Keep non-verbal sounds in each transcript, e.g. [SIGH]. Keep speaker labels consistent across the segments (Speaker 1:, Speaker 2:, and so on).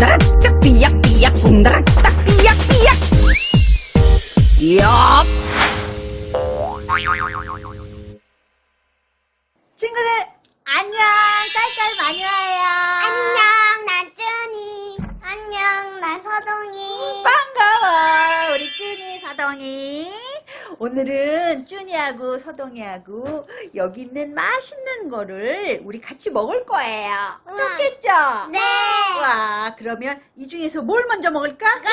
Speaker 1: 붕다락 딱 삐약 삐약 붕다락 딱 삐약 삐약. 얍.
Speaker 2: 친구들 안녕. 깔깔 마녀예요.
Speaker 3: 안녕, 난 쭈니. 안녕, 난 서동이.
Speaker 2: 반가워 우리 쭈니 서동이 오늘은 쭈니하고 서동이하고 여기 있는 맛있는 거를 우리 같이 먹을 거예요
Speaker 3: 우와.
Speaker 2: 좋겠죠?
Speaker 3: 네.
Speaker 2: 와 그러면 이 중에서 뭘 먼저 먹을까?
Speaker 3: 이거요.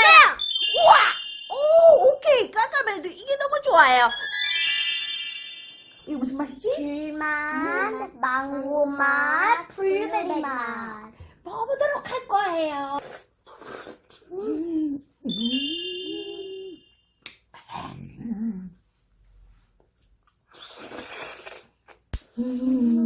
Speaker 2: 우와 오 오케이 깔깔매도 이게 너무 좋아요 이게 무슨 맛이지?
Speaker 3: 귤맛, 망고 맛, 블루베리 맛.
Speaker 2: 먹어보도록 할 거예요. 음, 음. 음.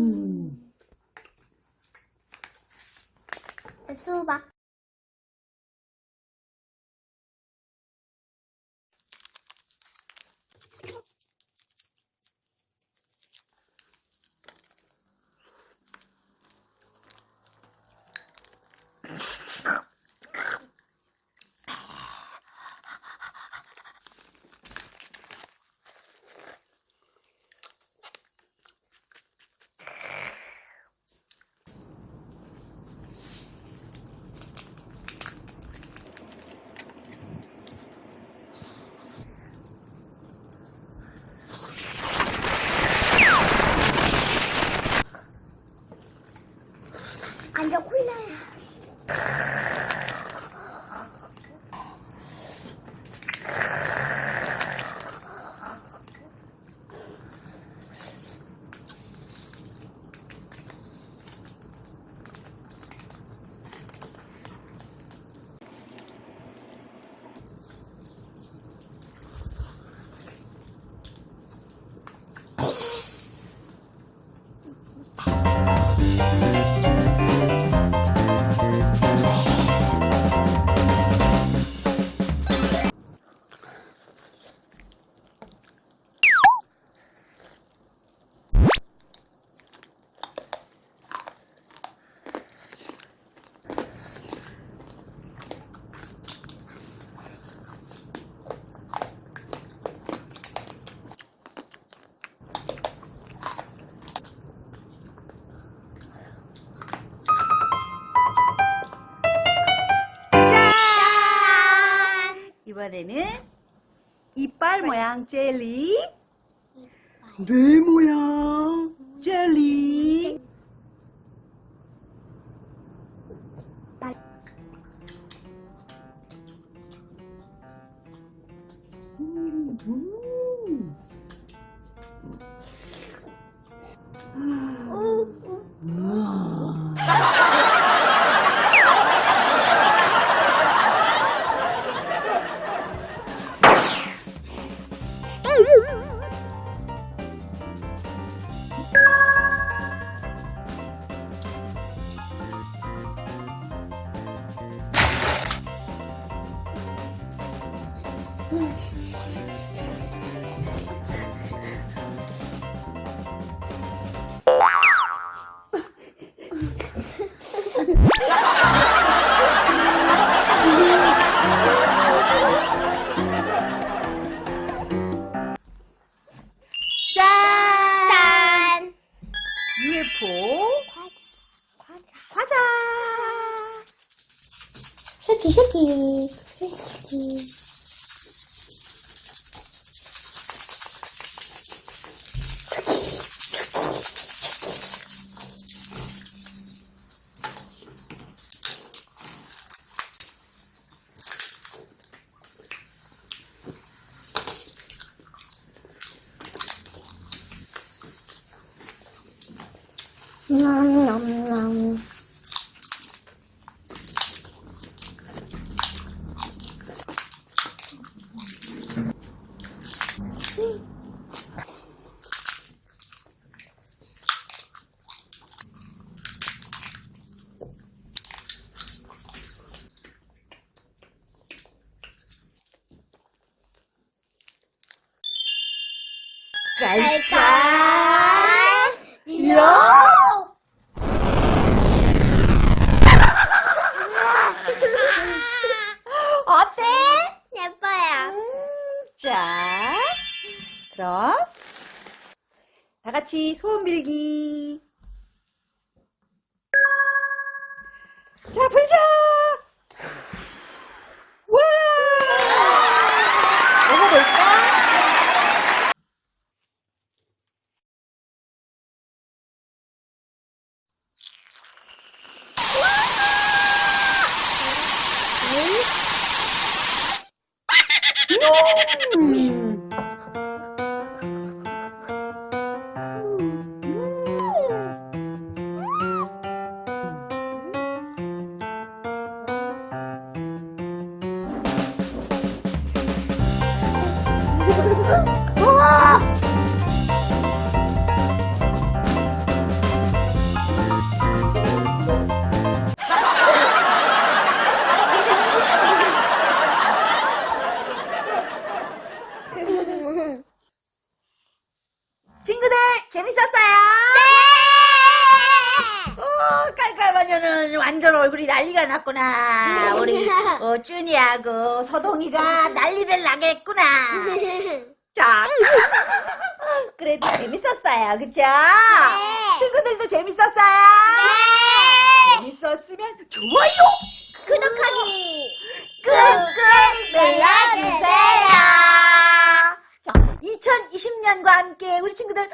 Speaker 2: 이번에는 이빨 모양 젤리.
Speaker 1: 뇌 모양
Speaker 3: Mm-hmm. キ
Speaker 2: シャ
Speaker 3: キ
Speaker 2: シャキ。 다 같이 소원 빌기. 자, 불자. 와! 먹어볼까? 음. [LAUGHS] 친구들 재밌었어요? 어, 깔깔마녀는 완전 얼굴이 난리가 났구나. 우리 [LAUGHS] 어, 쭈니하고 서동이가 난리를 나겠구나. [LAUGHS] 자, [LAUGHS] 그래도 재밌었어요, 그쵸? 친구들도 재밌었어요? 재밌었으면 좋아요,
Speaker 3: 구독하기.
Speaker 2: 꾹꾹 눌러주세요. 자, 2020년과 함께 우리 친구들